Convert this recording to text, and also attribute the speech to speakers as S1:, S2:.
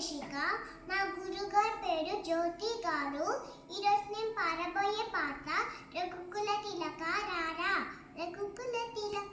S1: శీర్షిక మా గురుగారి పేరు జ్యోతి గారు. ఈరోజు నేను పాడబోయే పాట రారా రఘుకుల తిలక రారా. రఘుకుల తిలక